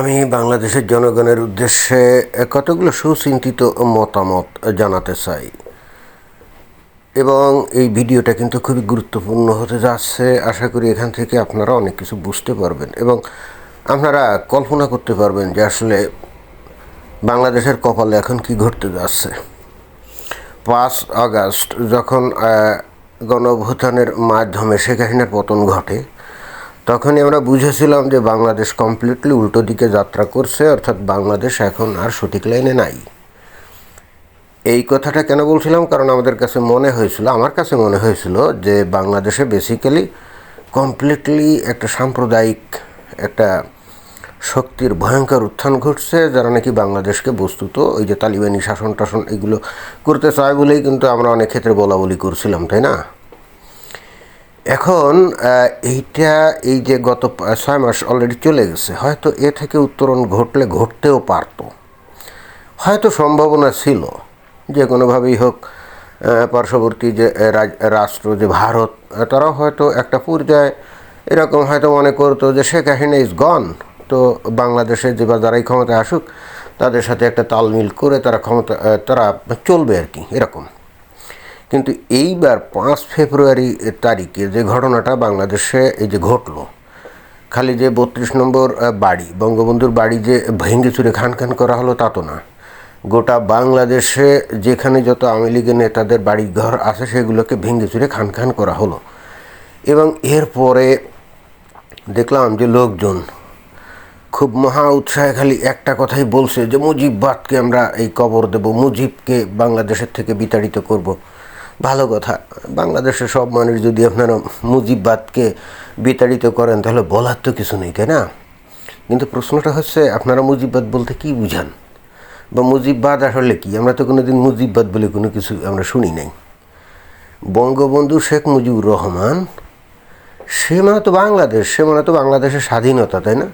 আমি বাংলাদেশের জনগণের উদ্দেশ্যে কতগুলো সুচিন্তিত মতামত জানাতে চাই। এবং এই ভিডিওটা কিন্তু খুবই গুরুত্বপূর্ণ হতে যাচ্ছে। আশা করি এখান থেকে আপনারা অনেক কিছু বুঝতে পারবেন এবং আপনারা কল্পনা করতে পারবেন যে আসলে বাংলাদেশের কপালে এখন কি ঘটতে যাচ্ছে। পাঁচ আগস্ট যখন আহ, গণঅভ্যুত্থানের মাধ্যমে শেখ হাসিনার পতন ঘটে তখনই আমরা বুঝেছিলাম যে বাংলাদেশ কমপ্লিটলি উল্টো দিকে যাত্রা করছে, অর্থাৎ বাংলাদেশ এখন আর সঠিক লাইনে নাই। এই কথাটা কেন বলছিলাম? কারণ আমাদের কাছে মনে হয়েছিল, আমার কাছে মনে হয়েছিল যে বাংলাদেশে বেসিক্যালি কমপ্লিটলি একটা সাম্প্রদায়িক একটা শক্তির ভয়ঙ্কর উত্থান ঘটছে, যারা নাকি বাংলাদেশকে বস্তুত, ওই যে তালিবানি শাসন টাসন এগুলো করতে চায় বলেই কিন্তু আমরা অনেক ক্ষেত্রে বলা বলি করছিলাম, তাই না? এখন এইটা এই যে গত ছয় মাস অলরেডি চলে গেছে, হয়তো এ থেকে উত্তরণ ঘটলে ঘটতেও পারতো। হয়তো সম্ভাবনা ছিল, যে কোনোভাবেই হোক পার্শ্ববর্তী যে রাষ্ট্র, যে ভারত তারাও হয়তো একটা পর্যায়ে এরকম হয়তো মনে করতো যে শেখ হাসিনা ইজ গন তো বাংলাদেশে যে বা যারাই ক্ষমতায় আসুক, তাদের সাথে একটা তালমিল করে তারা ক্ষমতা তারা চলবে আর কি, এরকম। কিন্তু এইবার পাঁচ ফেব্রুয়ারি তারিখে যে ঘটনাটা বাংলাদেশে এই যে ঘটলো, খালি যে বত্রিশ নম্বর বাড়ি, বঙ্গবন্ধুর বাড়ি যে ভেঙে চুরে খান খান করা হলো তা তো না। গোটা বাংলাদেশে যেখানে যত আওয়ামী লীগের নেতাদের বাড়ি ঘর আছে সেগুলোকে ভেঙে চুরে খান খান করা হলো। এবং এরপরে দেখলাম যে লোকজন খুব মহা উৎসাহে খালি একটা কথাই বলছে যে মুজিববাদকে আমরা এই কবর দেব, মুজিবকে বাংলাদেশের থেকে বিতাড়িত করব। ভালো কথা। বাংলাদেশের সব মানুষ যদি আপনারা মুজিববাদকে বিতাড়িত করেন, তাহলে বলার তো কিছু নেই, তাই না? কিন্তু প্রশ্নটা হচ্ছে, আপনারা মুজিববাদ বলতে কি বুঝান? বা মুজিববাদ আসলে কি? আমরা তো কোনোদিন মুজিববাদ বলে কোনো কিছু আমরা শুনি নাই। বঙ্গবন্ধু শেখ মুজিবুর রহমান, সে মানে তো বাংলাদেশ, সে মানে তো বাংলাদেশের স্বাধীনতা, তাই না?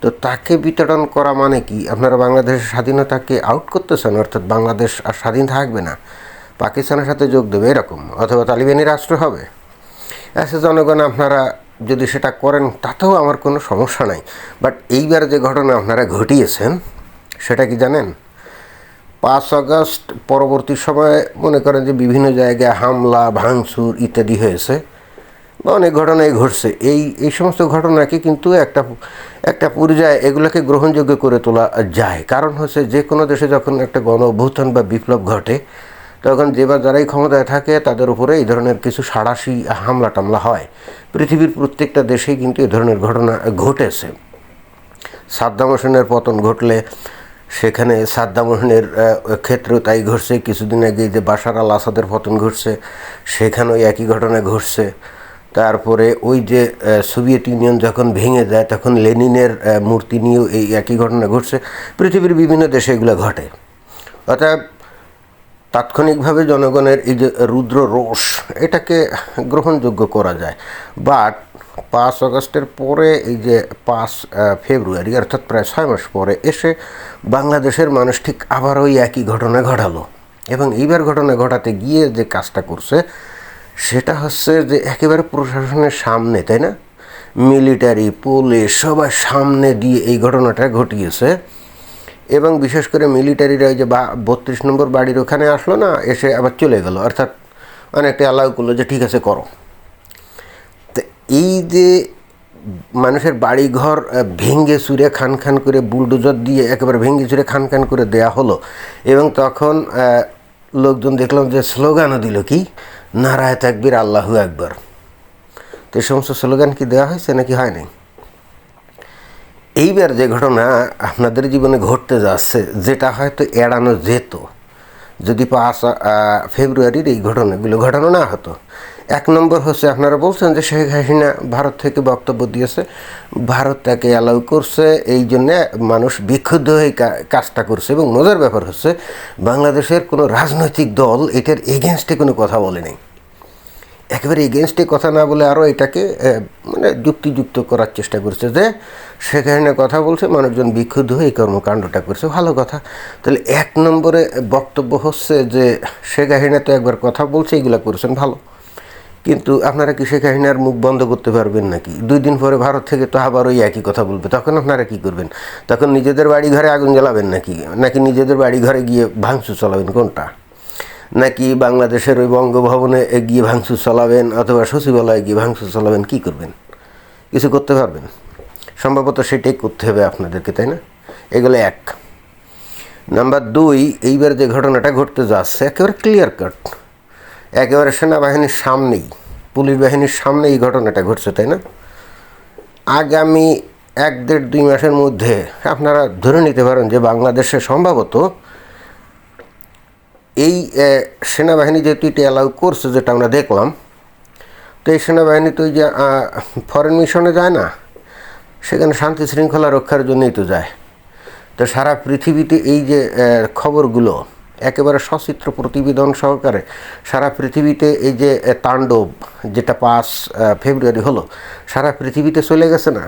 তো তাকে বিতরণ করা মানে কি? আপনারা বাংলাদেশের স্বাধীনতাকে আউট করতেছেন, অর্থাৎ বাংলাদেশ আর স্বাধীন থাকবে না। পাকিস্তানের সাথে যোগ দেবে, এরকম। অথবা তালিবানি রাষ্ট্র হবে। আচ্ছা জনগণ, আপনারা যদি সেটা করেন, তাতেও আমার কোনো সমস্যা নাই। বাট এইবার যে ঘটনা আপনারা ঘটিয়েছেন, সেটা কি জানেন? পাঁচ আগস্ট পরবর্তী সময়ে মনে করেন যে বিভিন্ন জায়গায় হামলা, ভাঙচুর ইত্যাদি হয়েছে বা অনেক ঘটনাই ঘটছে। এই এই সমস্ত ঘটনাকে কিন্তু একটা একটা পর্যায়ে এগুলোকে গ্রহণযোগ্য করে তোলা যায়। কারণ হচ্ছে যে কোনো দেশে যখন একটা গণ অভ্যুত্থান বা বিপ্লব ঘটে তখন যে বা যারাই ক্ষমতায় থাকে তাদের উপরে এই ধরনের কিছু সাড়াশি হামলা টামলা হয়। পৃথিবীর প্রত্যেকটা দেশেই কিন্তু এই ধরনের ঘটনা ঘটেছে। সাদ্দাম হোসেনের পতন ঘটলে সেখানে সাদ্দাম হোসেনের আহ, ক্ষেত্রেও তাই ঘটছে। কিছুদিন আগে যে বাশার আল আসাদের পতন ঘটছে সেখানেও একই ঘটনা ঘটছে। তারপরে ওই যে সোভিয়েত ইউনিয়ন যখন ভেঙে যায় তখন লেনিনের মূর্তি নিয়েও এই একই ঘটনা ঘটছে। পৃথিবীর বিভিন্ন দেশে এগুলো ঘটে। অর্থাৎ তাৎক্ষণিকভাবে জনগণের এই যে রুদ্র রোষ, এটাকে গ্রহণযোগ্য করা যায়। বাট পাঁচ আগস্টের পরে এই যে পাঁচ ফেব্রুয়ারি, অর্থাৎ প্রায় ছয় মাস পরে এসে বাংলাদেশের মানুষ ঠিক আবার ওই একই ঘটনা ঘটালো। এবং এইবার ঘটনা ঘটাতে গিয়ে যে কাজটা করছে, সেটা হচ্ছে যে একেবারে প্রশাসনের সামনে, তাই না? মিলিটারি পুলিশ সবার সামনে দিয়ে এই ঘটনাটা ঘটিয়েছে। এবং বিশেষ করে মিলিটারিরা ওই যে বা বত্রিশ নম্বর বাড়ির ওখানে আসলো না এসে আবার চলে গেল। অর্থাৎ অনেকটা অ্যালাউ করল যে ঠিক আছে করো। তো এই যে মানুষের বাড়ি ঘর আহ, ভেঙে চুরে খান খান করে বুলডোজার দিয়ে একেবারে ভেঙে চুরে খান খান করে দেয়া হলো এবং তখন লোকজন দেখলাম যে স্লোগানও দিল কি? নারায় তাকবির আল্লাহু একবার তো এই সমস্ত স্লোগান কি দেওয়া হয়েছে নাকি হয় নাই? এইবার যে ঘটনা আপনাদের জীবনে ঘটতে যাচ্ছে, যেটা হয়তো এড়ানো যেত, যদি পাঁচ ফেব্রুয়ারির এই ঘটনাগুলো ঘটানো না হতো। এক নম্বর হচ্ছে, আপনারা বলছেন যে শেখ হাসিনা ভারত থেকে বক্তব্য দিয়েছে, ভারত তাকে অ্যালাউ করছে, এই জন্যে মানুষ বিক্ষুব্ধ হয়ে কাজটা করছে এবং মজার ব্যাপার হচ্ছে, বাংলাদেশের কোনো রাজনৈতিক দল এটার এগেনস্টে কোনো কথা বলেনি একেবারে এগেনস্টে কথা না বলে আরও এটাকে মানে যুক্তিযুক্ত করার চেষ্টা করছে যে সেখানে কথা বলছে, মানুষজন বিক্ষুব্ধ হয়ে এই কর্মকাণ্ডটা করছে। ভালো কথা। তাহলে এক নম্বরে বক্তব্য হচ্ছে যে শেখ হাসিনা তো একবার কথা বলছে, এগুলো করছেন ভালো। কিন্তু আপনারা কি শেখ হাসিনার মুখ বন্ধ করতে পারবেন নাকি? দুই দিন পরে ভারত থেকে তো আবার ওই একই কথা বলবে। তখন আপনারা কি করবেন? তখন নিজেদের বাড়ি ঘরে আগুন জ্বালাবেন নাকি? নাকি নিজেদের বাড়ি ঘরে গিয়ে ভাঙচুর চালাবেন? কোনটা? নাকি বাংলাদেশের ওই বঙ্গভবনে গিয়ে ভাঙচুর চালাবেন অথবা সচিবালয়ে গিয়ে ভাঙচুর চালাবেন, কি করবেন? কিছু করতে পারবেন। সম্ভবত সেটাই করতে হবে আপনাদেরকে, তাই না? এগুলো এক। নাম্বার দুই, এইবার যে ঘটনাটা ঘটতে যাচ্ছে, একেবারে ক্লিয়ার কাট একেবারে সেনাবাহিনীর সামনেই, পুলিশ বাহিনীর সামনে এই ঘটনাটা ঘটছে, তাই না? আগামী এক দেড় দুই মাসের মধ্যে আপনারা ধরে নিতে পারেন যে বাংলাদেশে সম্ভবত এই সেনাবাহিনী যেহেতু এটা অ্যালাউ করছে, যেটা আমরা দেখলাম, তো এই সেনাবাহিনী তো যে ফরেন মিশনে যায় না, সেখানে শান্তি শৃঙ্খলা রক্ষার জন্যই তো যায়। তো সারা পৃথিবীতে এই যে খবরগুলো, একেবারে সচিত্র প্রতিবেদন সহকারে, সারা পৃথিবীতে এই যে তাণ্ডব, যেটা পাঁচ ফেব্রুয়ারি হলো, সারা পৃথিবীতে চলে গেছে না।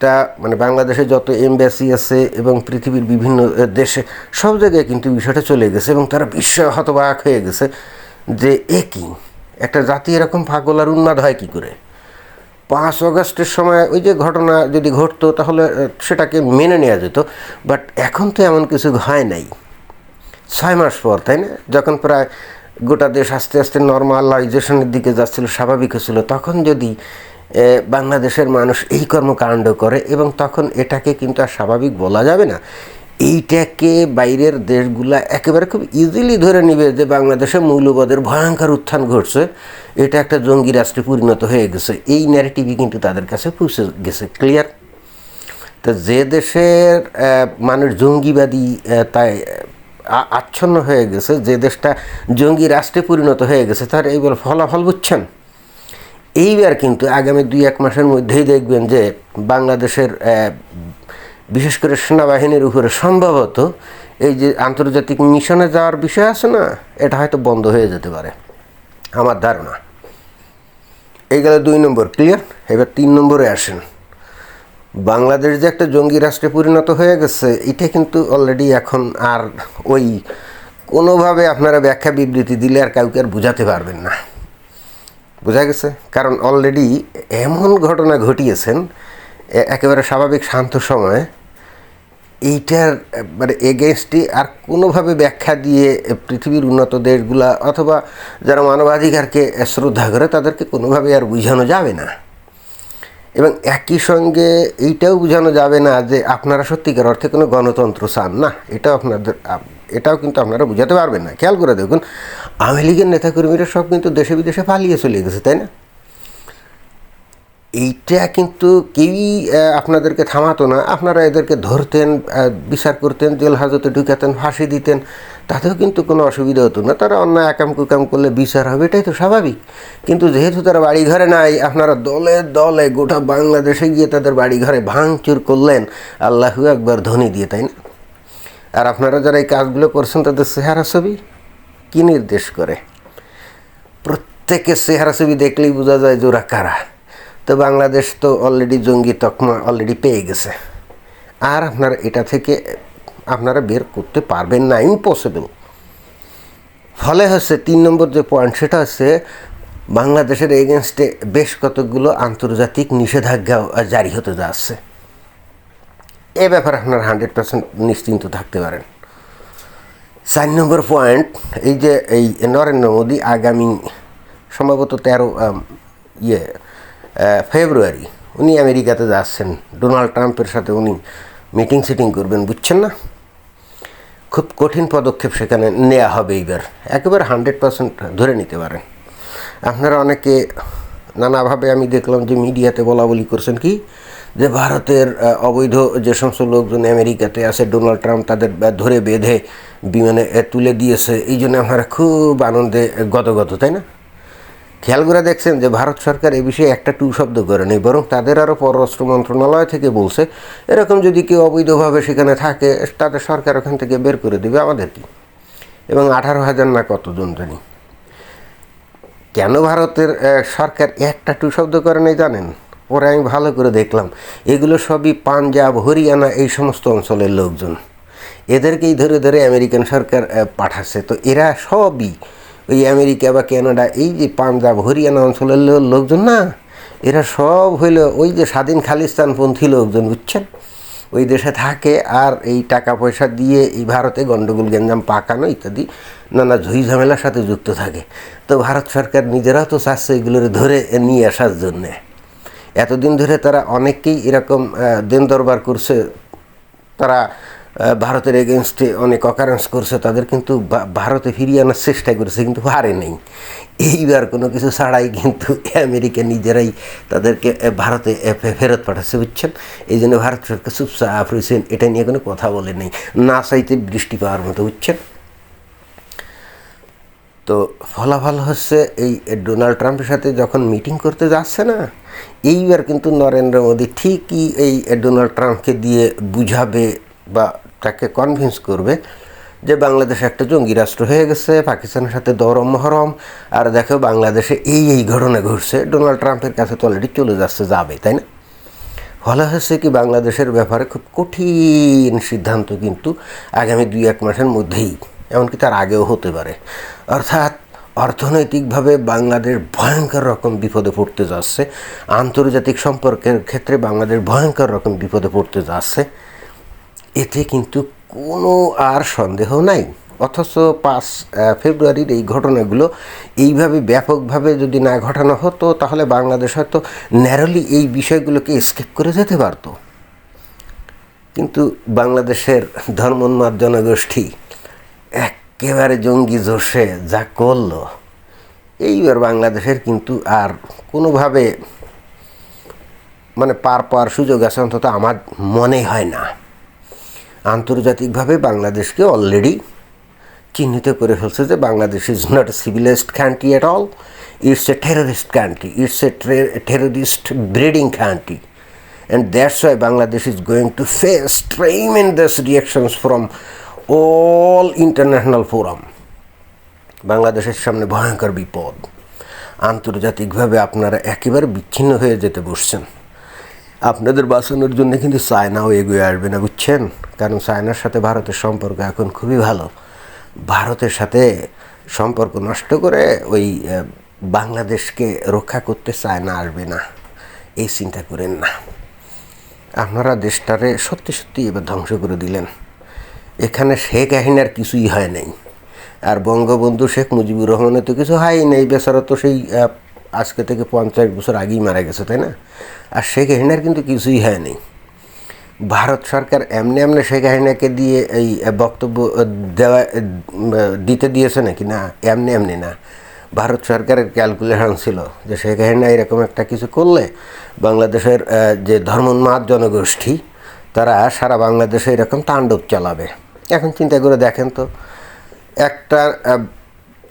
প্রত্যেকটা মানে বাংলাদেশে যত এমবাসি আছে এবং পৃথিবীর বিভিন্ন দেশে, সব জায়গায় কিন্তু বিষয়টা চলে গেছে এবং তারা বিশ্ব হতবাক হয়ে গেছে যে, এ কি? একটা জাতি এরকম পাগল আর উন্মাদ হয় কী করে? পাঁচ অগস্টের সময় ওই যে ঘটনা যদি ঘটতো তাহলে সেটাকে মেনে নেওয়া যেত। বাট এখন তো এমন কিছু হয় নাই। ছয় মাস পর, তাই না? যখন প্রায় গোটা দেশ আস্তে আস্তে নর্মালাইজেশনের দিকে যাচ্ছিল, স্বাভাবিক হচ্ছিল, তখন যদি বাংলাদেশের মানুষ এই কর্মকাণ্ড করে এবং তখন এটাকে কিন্তু আর স্বাভাবিক বলা যাবে না। এইটাকে বাইরের দেশগুলা একেবারে খুব ইজিলি ধরে নিবে যে বাংলাদেশে মৌলবাদের ভয়ঙ্কর উত্থান ঘটছে। এটা একটা জঙ্গি রাষ্ট্রে পরিণত হয়ে গেছে। এই ন্যারেটিভই কিন্তু তাদের কাছে পৌঁছে গেছে ক্লিয়ার তো যে দেশের মানুষ জঙ্গিবাদী তাই আচ্ছন্ন হয়ে গেছে, যে দেশটা জঙ্গি রাষ্ট্রে পরিণত হয়ে গেছে, তার এইবার ফলাফল বুঝছেন? এইবার কিন্তু আগামী দুই, এক মাসের মধ্যেই দেখবেন যে বাংলাদেশের বিশেষ করে সেনাবাহিনীর উপরে সম্ভবত এই যে আন্তর্জাতিক মিশনে যাওয়ার বিষয় আছে না, এটা হয়তো বন্ধ হয়ে যেতে পারে। আমার ধারণা। এই গেল দুই নম্বর, ক্লিয়ার? এবার তিন নম্বরে আসেন। বাংলাদেশ যে একটা জঙ্গি রাষ্ট্রে পরিণত হয়ে গেছে, এটা কিন্তু অলরেডি এখন আর ওই কোনোভাবে আপনারা ব্যাখ্যা বিবৃতি দিলে আর কাউকে আর বুঝাতে পারবেন না। বোঝা গেছে? কারণ অলরেডি এমন ঘটনা ঘটিয়েছেন একেবারে স্বাভাবিক শান্ত সময়ে। এইটার মানে এগেনস্টে আর কোনোভাবে ব্যাখ্যা দিয়ে পৃথিবীর উন্নত দেশগুলা অথবা যারা মানবাধিকারকে শ্রদ্ধা করে, তাদেরকে কোনোভাবে আর বুঝানো যাবে না। এবং একই সঙ্গে এইটাও বোঝানো যাবে না যে আপনারা সত্যিকার অর্থে কোনো গণতন্ত্র চান না। এটাও আপনাদের আপ- এটাও কিন্তু আপনারা বুঝাতে পারবেন না। খেয়াল করে দেখুন, আওয়ামী লীগের নেতাকর্মীরা সব কিন্তু দেশে বিদেশে পালিয়ে চলে গেছে, তাই না? এইটা কিন্তু কেউই আপনাদেরকে থামাতো না। আপনারা এদেরকে ধরতেন বিচার করতেন, জেল হাজতে ঢুকাতেন, ফাঁসি দিতেন, তাতেও কিন্তু কোনো অসুবিধা হতো না। তারা অন্য একাম কুকাম করলে বিচার হবে, এটাই তো স্বাভাবিক। কিন্তু যেহেতু তারা বাড়ি ঘরে নাই, আপনারা দলে দলে গোটা বাংলাদেশে গিয়ে তাদের বাড়ি ঘরে ভাঙচুর করলেন, আল্লাহু একবার ধ্বনি দিয়ে, তাই না? আর আপনারা যারা এই কাজগুলো করছেন, তাদের চেহারা ছবি কী নির্দেশ করে? প্রত্যেকের চেহারা ছবি দেখলেই বোঝা যায় ওরা কারা। তো বাংলাদেশ তো অলরেডি জঙ্গি তকমা অলরেডি পেয়ে গেছে। আর আপনারা এটা থেকে আপনারা বের করতে পারবেন না ইম্পসিবল ফলে হচ্ছে তিন নম্বর যে পয়েন্ট সেটা হচ্ছে বাংলাদেশের এগেনস্টে বেশ কতগুলো আন্তর্জাতিক নিষেধাজ্ঞা জারি হতে যাচ্ছে। এ ব্যাপারে আপনারা হান্ড্রেড পার্সেন্ট নিশ্চিন্ত থাকতে পারেন। চার নম্বর পয়েন্ট, এই যে এই নরেন্দ্র মোদী আগামী সম্ভবত তেরো ইয়ে ফেব্রুয়ারি, উনি আমেরিকাতে যাচ্ছেন। ডোনাল্ড ট্রাম্পের সাথে উনি মিটিং সিটিং করবেন, বুঝছেন না? খুব কঠিন পদক্ষেপ সেখানে নেওয়া হবে এইবার। একেবারে হান্ড্রেড পার্সেন্ট ধরে নিতে পারেন। আপনারা অনেকে নানাভাবে আমি দেখলাম যে মিডিয়াতে বলা বলি করছেন কি যে ভারতের অবৈধ যে সমস্ত লোকজন আমেরিকাতে আছে, ডোনাল্ড ট্রাম্প তাদের ধরে বেঁধে বিমানে তুলে দিয়েছে, এই জন্য আপনারা খুব আনন্দে গতগত তাই না? খেয়াল করে দেখছেন যে ভারত সরকার এ বিষয়ে একটা টু শব্দ করে নেই, বরং তাদের আরও পররাষ্ট্র মন্ত্রণালয় থেকে বলছে, এরকম যদি কেউ অবৈধভাবে সেখানে থাকে, তাদের সরকার ওখান থেকে বের করে দেবে আমাদের কি এবং আঠারো হাজার না কতজন জানি কেন ভারতের সরকার একটা টু শব্দ করে নেই জানেন? পরে আমি ভালো করে দেখলাম। এগুলো সবই পাঞ্জাব, হরিয়ানা এই সমস্ত অঞ্চলের লোকজন। এদেরকেই ধরে ধরে আমেরিকান সরকার পাঠাচ্ছে। তো এরা সবই ওই আমেরিকা বা ক্যানাডা এই যে পাঞ্জাব, হরিয়ানা অঞ্চলের লোকজন না, এরা সব হইল ওই যে স্বাধীন খালিস্তানপন্থী লোকজন, বুঝছেন? ওই দেশে থাকে আর এই টাকা পয়সা দিয়ে এই ভারতে গণ্ডগোল গেঞ্জাম পাকানো ইত্যাদি নানা ঝুই ঝামেলার সাথে যুক্ত থাকে। তো ভারত সরকার নিজেরাও তো চাচ্ছে এগুলোর ধরে নিয়ে আসার জন্যে। এতদিন ধরে তারা অনেককেই এরকম দেন দরবার করছে। তারা ভারতের এগেনস্টে অনেক অকারেন্স করছে। তাদের কিন্তু ভারতে ফিরিয়ে আনার চেষ্টা করেছে, কিন্তু হারে নেই। এইবার কোনো কিছু ছাড়াই কিন্তু আমেরিকা নিজেরাই তাদেরকে ভারতে ফেরত পাঠাচ্ছে, বুঝছেন? এই জন্য ভারত সরকার চুপচাপ রয়েছেন এটা নিয়ে কোনো কথা বলে নেই। না চাইতে বৃষ্টি পাওয়ার মতো, বুঝছেন? তো ফলাফল হচ্ছে এই ডোনাল্ড ট্রাম্পের সাথে যখন মিটিং করতে যাচ্ছে না এইবার কিন্তু নরেন্দ্র মোদী ঠিকই এই ডোনাল্ড ট্রাম্পকে দিয়ে বুঝাবে বা তাকে কনভিন্স করবে যে বাংলাদেশ একটা জঙ্গি রাষ্ট্র হয়ে গেছে, পাকিস্তানের সাথে দরম মহরম, আর দেখো বাংলাদেশে এই এই ঘটনা ঘটছে, ডোনাল্ড ট্রাম্পের কাছে তো অলরেডি চলে যাচ্ছে, যাবে, তাই না? ফলে হচ্ছে কি বাংলাদেশের ব্যাপারে খুব কঠিন সিদ্ধান্ত কিন্তু আগামী দুই এক মাসের মধ্যেই, এমনকি তার আগেও হতে পারে। অর্থাৎ অর্থনৈতিকভাবে বাংলাদেশ ভয়ঙ্কর রকম বিপদে পড়তে যাচ্ছে। আন্তর্জাতিক সম্পর্কের ক্ষেত্রে বাংলাদেশ ভয়ঙ্কর রকম বিপদে পড়তে যাচ্ছে। এতে কিন্তু কোনো আর সন্দেহ নাই। অথচ পাঁচ ফেব্রুয়ারির এই ঘটনাগুলো এইভাবে ব্যাপকভাবে যদি না ঘটানো হতো, তাহলে বাংলাদেশ হয়তো ন্যারোলি এই বিষয়গুলোকে স্কেপ করে যেতে পারতো। কিন্তু বাংলাদেশের ধর্মোন্মাদ জনগোষ্ঠী একেবারে জঙ্গি জোশে যা করল, এইবার বাংলাদেশের কিন্তু আর কোনোভাবে মানে পার পাওয়ার সুযোগ আছে, অন্তত আমার মনে হয় না। আন্তর্জাতিকভাবে বাংলাদেশকে অলরেডি চিহ্নিত করে ফেলছে যে Bangladesh is not a civilised country at all it's a terrorist country it's a terrorist breeding country and that's why Bangladesh is going to face tremendous reactions from all international forum বাংলাদেশের সামনে ভয়ঙ্কর বিপদ। আন্তর্জাতিকভাবে আপনারা একেবারে বিচ্ছিন্ন হয়ে যেতে বসছেন। আপনাদের বাঁচানোর জন্য কিন্তু চায়নাও এগিয়ে আসবে না, বুঝছেন? কারণ চায়নার সাথে ভারতের সম্পর্ক এখন খুবই ভালো। ভারতের সাথে সম্পর্ক নষ্ট করে ওই বাংলাদেশকে রক্ষা করতে চায়না আসবে না। এই চিন্তা করেন না। আপনারা দেশটারে সত্যি সত্যি এবার ধ্বংস করে দিলেন। এখানে শেখ হাসিনার কিছুই হয় নাই। আর বঙ্গবন্ধু শেখ মুজিবুর রহমানের তো কিছু হয় নাই, বেচারা তো সেই আজকে থেকে পঞ্চাশ বছর আগেই মারা গেছে, তাই না? আর শেখ হাসিনার কিন্তু কিছুই হয় নাই। ভারত সরকার এমনি এমনি শেখ হাসিনাকে দিয়ে এই বক্তব্য দেওয়া দিতে দিয়েছে নাকি? না, এমনি এমনি না। ভারত সরকারের ক্যালকুলেশন ছিল যে শেখ হাসিনা এরকম একটা কিছু করলে বাংলাদেশের যে ধর্মোন্মাদ জনগোষ্ঠী, তারা সারা বাংলাদেশে এরকম তাণ্ডব চালাবে। এখন চিন্তা করে দেখেন তো, একটা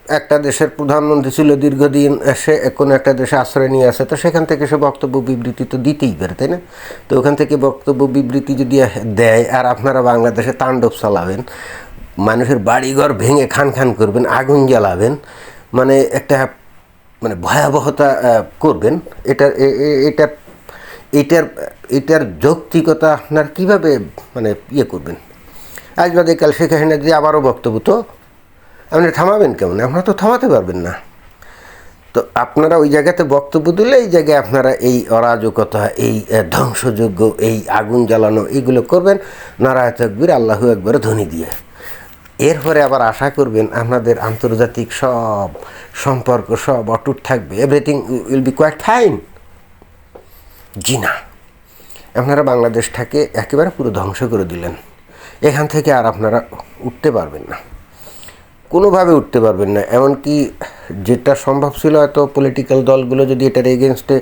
একটা দেশের প্রধানমন্ত্রী ছিল দীর্ঘদিন, সে কোনো একটা দেশে আশ্রয় নিয়ে আসে, তো সেখান থেকে সে বক্তব্য বিবৃতি তো দিতেই পারে, তাই না? তো ওখান থেকে বক্তব্য বিবৃতি যদি দেয়, আর আপনারা বাংলাদেশে তাণ্ডব চালাবেন, মানুষের বাড়িঘর ভেঙে খান খান করবেন, আগুন জ্বালাবেন মানে একটা মানে ভয়াবহতা করবেন, এটা, এ- এ- এটার এটার এটার যৌক্তিকতা আপনার কীভাবে মানে ইয়ে করবেন? আজ বাদে কাল শেখ হাসিনা যদি আবারও বক্তব্য, তো আপনি থামাবেন কেমন? আপনারা তো থামাতে পারবেন না। তো আপনারা ওই জায়গাতে বক্তব্য দিলে এই জায়গায় আপনারা এই অরাজকতা, এই ধ্বংসযোগ্য এই আগুন জ্বালানো, এইগুলো করবেন। নারায় তকবির, আল্লাহু একবার ধ্বনি দিয়ে। এরপরে আবার আশা করবেন আপনাদের আন্তর্জাতিক সব সম্পর্ক সব অটুট থাকবে। Everything will be quite fine জি না। আপনারা বাংলাদেশটাকে একেবারে পুরো ধ্বংস করে দিলেন। এখান থেকে আর আপনারা উঠতে পারবেন না। কোনোভাবে উঠতে পারবেন না, এমনকি যেটা সম্ভব ছিল হয়তো পলিটিক্যাল দলগুলো যদি এটার এগেনস্টে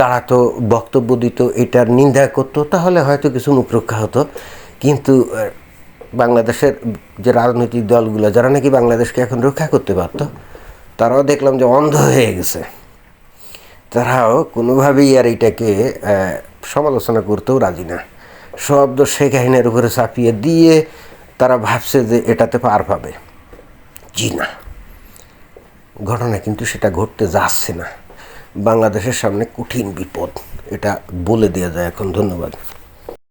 দাঁড়াতো, বক্তব্য দিত, এটার নিন্দা করতো, তাহলে হয়তো কিছু মুখ রক্ষা হতো। কিন্তু বাংলাদেশের যে রাজনৈতিক দলগুলো, যারা নাকি বাংলাদেশকে এখন রক্ষা করতে পারতো, তারাও দেখলাম যে অন্ধ হয়ে গেছে। তারাও কোনোভাবেই আর এটাকে সমালোচনা করতেও রাজি না। সেই শেখ হাসিনার উপরে চাপিয়ে দিয়ে তারা ভাবছে যে এটাতে পার পাবে। জি না। ঘটনা কিন্তু সেটা ঘটতে যাচ্ছে না। বাংলাদেশের সামনে কঠিন বিপদ, এটা বলে দেওয়া যায়। এখন ধন্যবাদ।